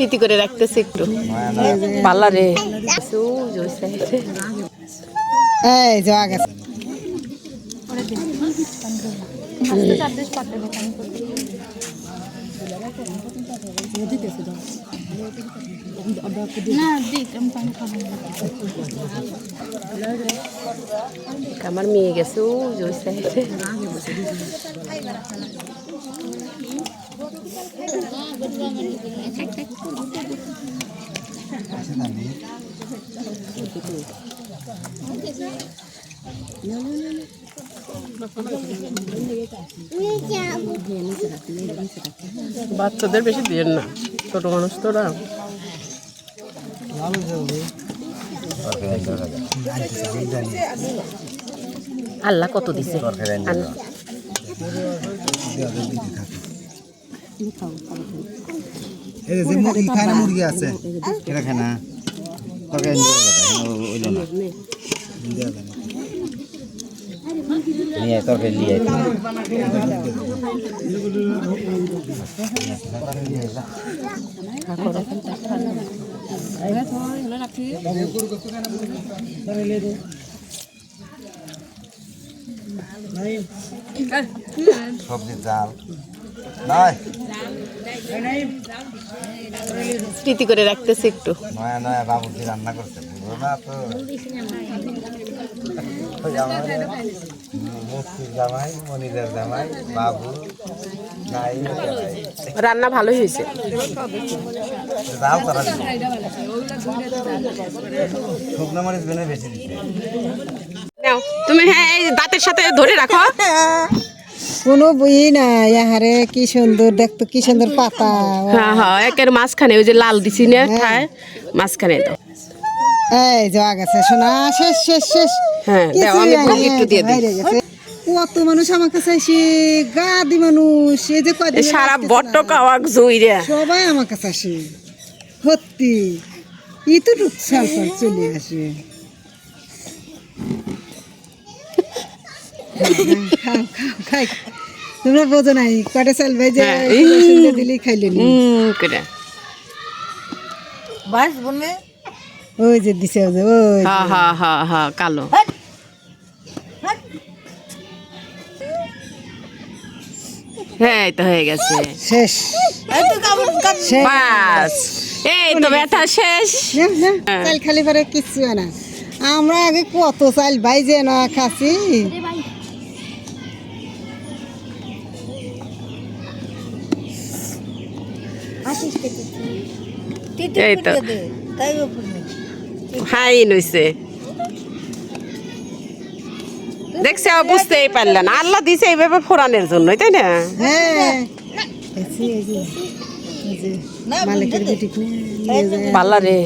স্মৃতি করে রাখতেছি একটু। পাল্লা রে। এই যাওয়া গেছে আমার মেয়ে গেছে ও সাইডে বাচ্চাদের বেশি দিয়েন না ছোট মানুষ তোরা আল্লাহ কত দিছে? আল্লাহ। এই যে মুরগি খায় মুরগি আছে? এটা খায় না? তরকারি ওইল না। নিয়ে তরকারি নিয়ে সবজি জাল স্মৃতি করে রাখতেছি একটু। নয়া নয়া রান্না করছে না তো। ওই আমার মুক্তির জামাই মনিরের জামাই বাবু নাই রান্না ভালোই হয়েছে। যাও তারা শুকনো মরিচ বেশি দিচ্ছে তুমি হ্যাঁ এই দাঁতের সাথে ধরে রাখো। কোনো বই না ইয়াহারে কি সুন্দর দেখতো কি সুন্দর পাতা। হ্যাঁ হ্যাঁ একের মাঝখানে ওই যে লাল দিছি না ঠায় মাঝখানে দাও। এই যাওয়া গেছে শোনা শেষ শেষ শেষ। হ্যাঁ, দাও, আমি নাই, একটু দিয়ে দিই। কত মানুষ আমার কাছে আসে গাদি মানুষ এই যে কয়দিন সারা বট্ট কাওয়াক জুই রে। সবাই আমার কাছে আসে সত্যি ইতুটুক সাল সাল চলে আসে। খাও খাও খাই তোমরা বোঝো নাই কটা চাল ভাই যে দিলেই খাইলে হুম করে। ওই যে দিছে ওই হ্যাঁ হ্যাঁ হ্যাঁ হ্যাঁ কালো। হ্যাঁ এই তো হয়ে গেছে। শেষ। শেষ। বাস। এই তো ব্যথা শেষ। হ্যাঁ। চাল খালি পরে কিচ্ছু না। আমরা আগে কত চাল ভাই যে না খাসি? এই তো। হাই নইছে। দেখছে বুঝতেই পারলেন আল্লাহ দিছে এইভাবে ফোরানের জন্যই তাই না? হ্যাঁ। পাল্লা রে।